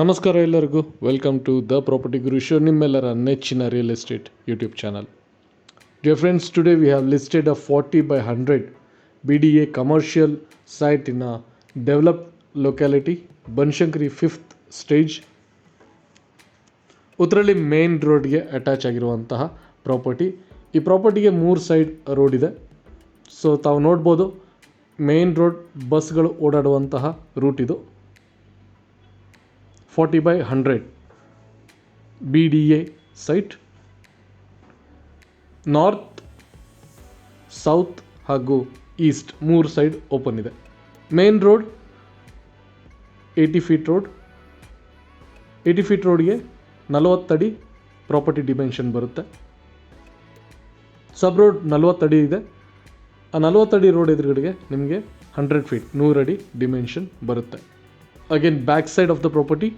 ನಮಸ್ಕಾರ ಎಲ್ಲರಿಗೂ. Welcome to the property guru show ನಿಮ್ಮೆಲ್ಲರ ನೆಚ್ಚಿನ real estate YouTube channel dear friends today we have listed a forty by hundred B D A commercial site in a develop locality Banashankari fifth stage Uttarahalli main ರೋಡ್ಗೆ attach ಆಗಿರುವಂತಹ property ಈ ಪ್ರಾಪರ್ಟಿಗೆ ಮೂರು side road ಇದೆ. So ತಾವು ನೋಡ್ಬೋದು main road ಬಸ್ಗಳು ಓಡಾಡುವಂತಹ ರೂಟ್ ಇದು. Forty by hundred B D A site north south ಹಾಗೂ ಈಸ್ಟ್ ಮೂರು ಸೈಡ್ ಓಪನ್ ಇದೆ. Main road eighty feet road eighty feet ರೋಡ್ಗೆ ನಲವತ್ತಡಿ ಪ್ರಾಪರ್ಟಿ ಡಿಮೆನ್ಷನ್ ಬರುತ್ತೆ. ಸಬ್ ರೋಡ್ ನಲವತ್ತಡಿ ಇದೆ. ಆ ನಲವತ್ತಡಿ ರೋಡ್ ಎದುರುಗಡೆಗೆ ನಿಮಗೆ ಹಂಡ್ರೆಡ್ ಫೀಟ್ ನೂರಡಿ ಡಿಮೆನ್ಷನ್ ಬರುತ್ತೆ. Again back side of the property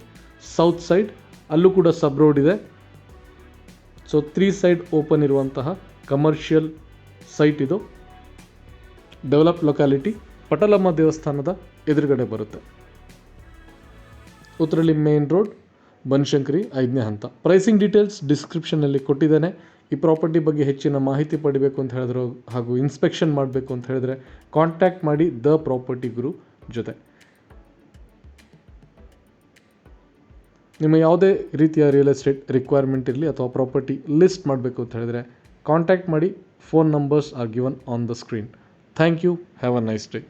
south side ಅಲ್ಲೂ ಕೂಡ ಸಬ್ ರೋಡ್ ಇದೆ. ಸೊ ತ್ರೀ ಸೈಡ್ ಓಪನ್ ಇರುವಂತಹ ಕಮರ್ಷಿಯಲ್ ಸೈಟ್ ಇದು. ಡೆವಲಪ್ ಲೊಕ್ಯಾಲಿಟಿ ಪಟಲಮ್ಮ ದೇವಸ್ಥಾನದ ಎದುರುಗಡೆ ಬರುತ್ತೆ. ಉತ್ತರಳ್ಳಿ ಮೇನ್ ರೋಡ್ ಬನಶಂಕರಿ ಐದನೇ ಹಂತ. ಪ್ರೈಸಿಂಗ್ ಡೀಟೇಲ್ಸ್ ಡಿಸ್ಕ್ರಿಪ್ಷನ್ನಲ್ಲಿ ಕೊಟ್ಟಿದ್ದೇನೆ. ಈ ಪ್ರಾಪರ್ಟಿ ಬಗ್ಗೆ ಹೆಚ್ಚಿನ ಮಾಹಿತಿ ಪಡಿಬೇಕು ಅಂತ ಹೇಳಿದ್ರು ಹಾಗೂ ಇನ್ಸ್ಪೆಕ್ಷನ್ ಮಾಡಬೇಕು ಅಂತ ಹೇಳಿದ್ರೆ ಕಾಂಟ್ಯಾಕ್ಟ್ ಮಾಡಿ ದ ಪ್ರಾಪರ್ಟಿ ಗುರು ಜೊತೆ. ನಿಮ್ಮ ಯಾವುದೇ ರೀತಿಯ ರಿಯಲ್ ಎಸ್ಟೇಟ್ ರಿಕ್ವೈರ್ಮೆಂಟ್ ಇರಲಿ ಅಥವಾ ಪ್ರಾಪರ್ಟಿ ಲಿಸ್ಟ್ ಮಾಡಬೇಕು ಅಂತ ಹೇಳಿದರೆ ಕಾಂಟ್ಯಾಕ್ಟ್ ಮಾಡಿ phone numbers are given on the screen thank you have a nice day